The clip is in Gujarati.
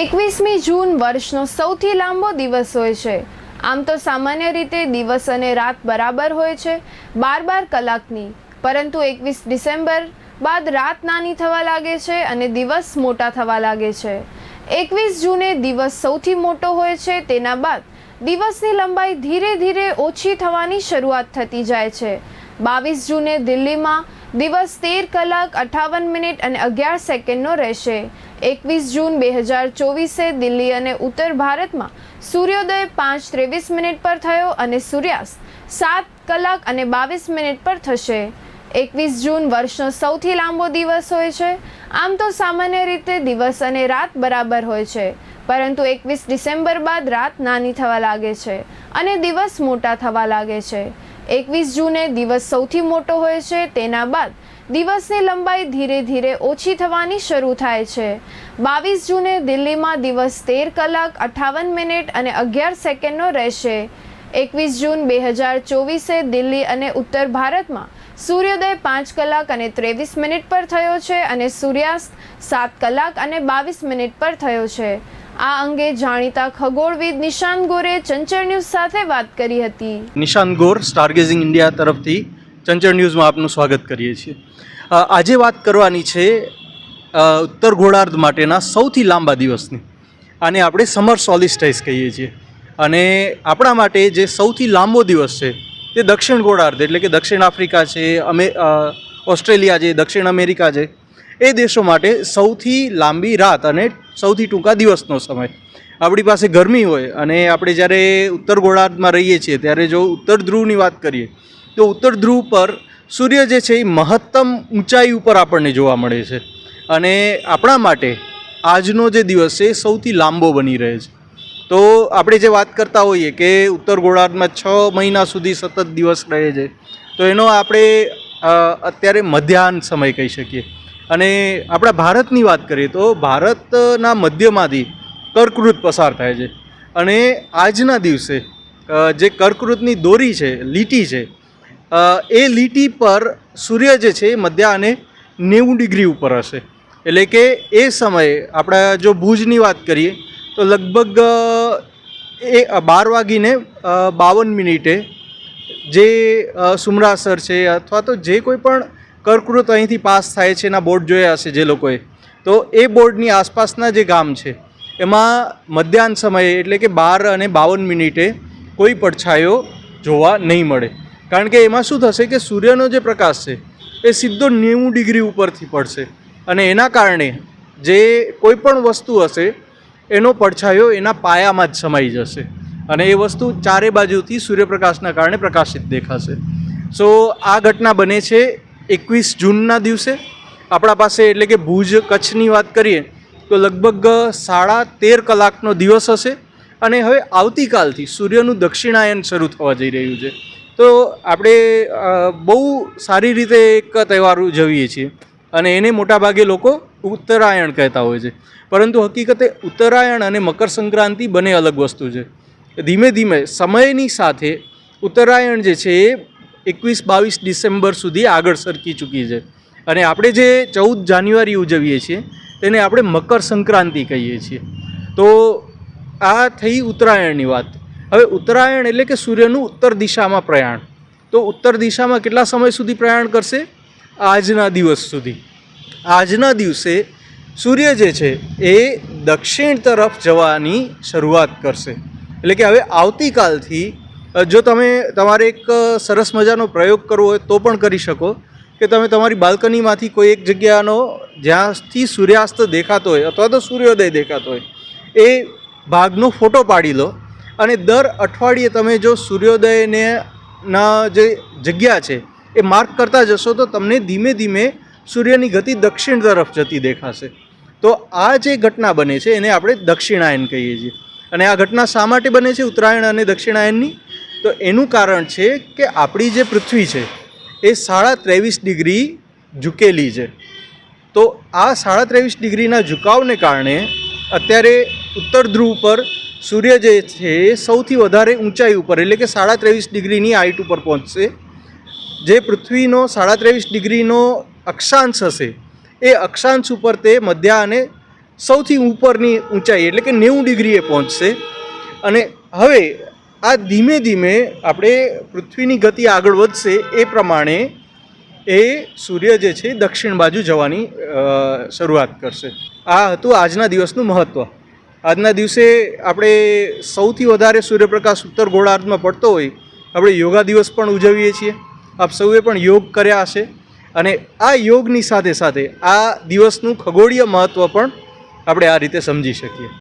એકવીસમી જૂન વર્ષનો સૌથી લાંબો દિવસ હોય છે. આમ તો સામાન્ય રીતે દિવસ અને રાત બરાબર હોય છે, બાર બાર કલાકની. પરંતુ એકવીસ ડિસેમ્બર બાદ રાત નાની થવા લાગે છે અને દિવસ મોટા થવા લાગે છે. એકવીસ જૂને દિવસ સૌથી મોટો હોય છે, તેના બાદ દિવસની લંબાઈ ધીરે ધીરે ઓછી થવાની શરૂઆત થતી જાય છે. બાવીસ જૂને દિલ્હીમાં દિવસ તેર કલાક અઠાવન મિનિટ અને અગિયાર સેકન્ડનો રહેશે. એકવીસ જૂન બે હજાર ચોવીસે દિલ્હી અને ઉત્તર ભારતમાં સૂર્યોદય પાંચ ત્રેવીસ મિનિટ પર થયો અને સૂર્યાસ્ત સાત કલાક અને બાવીસ મિનિટ પર થશે. એકવીસ જૂન વર્ષનો સૌથી લાંબો દિવસ હોય છે. આમ તો સામાન્ય રીતે દિવસ અને રાત બરાબર હોય છે, પરંતુ એકવીસ ડિસેમ્બર બાદ રાત નાની થવા લાગે છે અને દિવસ મોટા થવા લાગે છે. એકવીસ જૂને દિવસ સૌથી મોટો હોય છે, તેના બાદ દિવસની લંબાઈ ધીરે ધીરે ઓછી થવાની શરૂ થાય છે. બાવીસ જૂને દિલ્હીમાં દિવસ તેર કલાક અઠાવન મિનિટ અને અગિયાર સેકન્ડનો રહેશે. એકવીસ જૂન બે હજાર ચોવીસે દિલ્હી અને ઉત્તર ભારતમાં સૂર્યોદય પાંચ કલાક અને ત્રેવીસ મિનિટ પર થયો છે અને સૂર્યાસ્ત સાત કલાક અને બાવીસ મિનિટ પર થયો છે. આ અંગે જાણીતા ખગોળવિદ નિશાંત ગોરે ચંચળ ન્યૂઝ સાથે વાત કરી હતી. નિશાંત ગોર, સ્ટારગેઝિંગ ઇન્ડિયા તરફથી ચંચળ ન્યૂઝમાં આપનું સ્વાગત કરીએ છીએ. આજે વાત કરવાની છે ઉત્તર ગોળાર્ધ માટેના સૌથી લાંબા દિવસની. આને આપણે સમર સોલિસ્ટાઇસ કહીએ છીએ. અને આપણા માટે જે સૌથી લાંબો દિવસ છે, તે દક્ષિણ ગોળાર્ધ, એટલે કે દક્ષિણ આફ્રિકા છે, અમે ઓસ્ટ્રેલિયા છે, દક્ષિણ અમેરિકા છે, એ દેશો માટે સૌથી લાંબી રાત અને સૌથી ટૂંકા દિવસનો સમય. આપણી પાસે ગરમી હોય અને આપણે જ્યારે ઉત્તર ગોળાર્ધમાં રહીએ છીએ, ત્યારે જો ઉત્તર ધ્રુવની વાત કરીએ, તો ઉત્તર ધ્રુવ પર સૂર્ય જે છે એ મહત્તમ ઊંચાઈ ઉપર આપણને જોવા મળે છે. અને આપણા માટે આજનો જે દિવસ છે એ સૌથી લાંબો બની રહે છે. તો આપણે જે વાત કરતા હોઈએ કે ઉત્તર ગોળાર્ધમાં છ મહિના સુધી સતત દિવસ રહે છે, તો એનો આપણે અત્યારે મધ્યાહન સમય કહી શકીએ. અને આપણા ભારતની વાત કરીએ તો ભારતના મધ્યમાંથી કર્કવૃત પસાર થાય છે. અને આજના દિવસે જે કર્કવૃતની દોરી છે, લીટી છે એ લીટી પર સૂર્ય જે છે એ મધ્યા અને નેવું ડિગ્રી ઉપર હશે. એટલે કે એ સમયે આપણે જો ભુજની વાત કરીએ, તો લગભગ એ બાર વાગીને બાવન મિનિટે જે સુમરાસર છે અથવા તો જે કોઈ પણ કર્કવૃત અહીંથી પાસ થાય છે, એના બોર્ડ જોયા હશે જે લોકોએ. તો એ બોર્ડની આસપાસના જે ગામ છે, એમાં મધ્યાહન સમયે એટલે કે બાર અને બાવન મિનિટે કોઈ પડછાયો જોવા નહીં મળે. કારણ કે એમાં શું થશે કે સૂર્યનો જે પ્રકાશ છે, એ સીધો નેવું ડિગ્રી ઉપરથી પડશે. અને એના કારણે જે કોઈ પણ વસ્તુ હશે, એનો પડછાયો એના પાયામાં જ સમાઈ જશે. અને એ વસ્તુ ચારે બાજુથી સૂર્યપ્રકાશના કારણે પ્રકાશિત દેખાશે. સો આ ઘટના બને છે એકવીસ જૂનના દિવસે આપણા પાસે એટલે કે ભુજ કચ્છની વાત કરીએ, તો લગભગ સાડા તેર કલાકનો દિવસ હશે અને હવે આવતીકાલથી સૂર્યનું દક્ષિણાયન શરૂ થવા જઈ રહ્યું છે. તો આપણે બહુ સારી રીતે એક તહેવાર ઉજવીએ છીએ અને એને મોટાભાગે લોકો ઉત્તરાયણ કહેતા હોય છે. પરંતુ હકીકતે ઉત્તરાયણ અને મકર સંક્રાંતિ બંને અલગ વસ્તુ છે. ધીમે ધીમે સમયની સાથે ઉત્તરાયણ જે છે એ એકવીસ બાવીસ ડિસેમ્બર સુધી આગળ સરકી ચૂકી છે. અને આપણે જે ચૌદ જાન્યુઆરી ઉજવીએ છીએ, તેને આપણે મકર સંક્રાંતિ કહીએ છીએ. તો આ થઈ ઉત્તરાયણની વાત. હવે ઉત્તરાયણ એટલે કે સૂર્યનું ઉત્તર દિશામાં પ્રયાણ. તો ઉત્તર દિશામાં કેટલા સમય સુધી પ્રયાણ કરશે? આજના દિવસ સુધી. આજના દિવસે સૂર્ય જે છે, એ દક્ષિણ તરફ જવાની શરૂઆત કરશે. એટલે કે હવે આવતીકાલથી જો તમે તમારે એક સરસ મજાનો પ્રયોગ કરવો હોય તો પણ કરી શકો. કે તમે તમારી બાલ્કનીમાંથી કોઈ એક જગ્યાનો જ્યાંથી સૂર્યાસ્ત દેખાતો હોય અથવા તો સૂર્યોદય દેખાતો હોય, એ ભાગનો ફોટો પાડી લો અને દર અઠવાડિયે તમે જો સૂર્યોદયને ના જે જગ્યા છે એ માર્ક કરતા જશો તો તમને ધીમે ધીમે સૂર્યની ગતિ દક્ષિણ તરફ જતી દેખાશે. તો આ જે ઘટના બને છે એને આપણે દક્ષિણાયન કહીએ છીએ. અને આ ઘટના શા માટે બને છે? ઉત્તરાયણ અને દક્ષિણાયનની? તો એનું કારણ છે કે આપણી જે પૃથ્વી છે, એ સાડા ત્રેવીસ ડિગ્રી ઝૂકેલી છે. તો આ સાડા ત્રેવીસ ડિગ્રીના ઝુકાવને કારણે અત્યારે ઉત્તર ધ્રુવ પર સૂર્ય જે છે, એ સૌથી વધારે ઊંચાઈ ઉપર, એટલે કે સાડા ત્રેવીસ ડિગ્રીની હાઇટ ઉપર પહોંચશે. જે પૃથ્વીનો સાડા ત્રેવીસ ડિગ્રીનો અક્ષાંશ હશે, એ અક્ષાંશ ઉપર તે મધ્ય અને સૌથી ઉપરની ઊંચાઈ, એટલે કે નેવું ડિગ્રીએ પહોંચશે. અને હવે આ ધીમે ધીમે આપણે પૃથ્વીની ગતિ આગળ વધશે એ પ્રમાણે એ સૂર્ય જે છે દક્ષિણ બાજુ જવાની શરૂઆત કરશે. આ હતું આજના દિવસનું મહત્ત્વ આજના દિવસે આપણે સૌથી વધારે સૂર્યપ્રકાશ ઉત્તર ગોળાર્ધમાં પડતો હોય, આપણે યોગા દિવસ પણ ઉજવીએ છીએ. આપ સૌએ પણ યોગ કર્યા હશે. અને આ યોગની સાથે સાથે આ દિવસનું ખગોળીય મહત્ત્વ પણ આપણે આ રીતે સમજી શકીએ.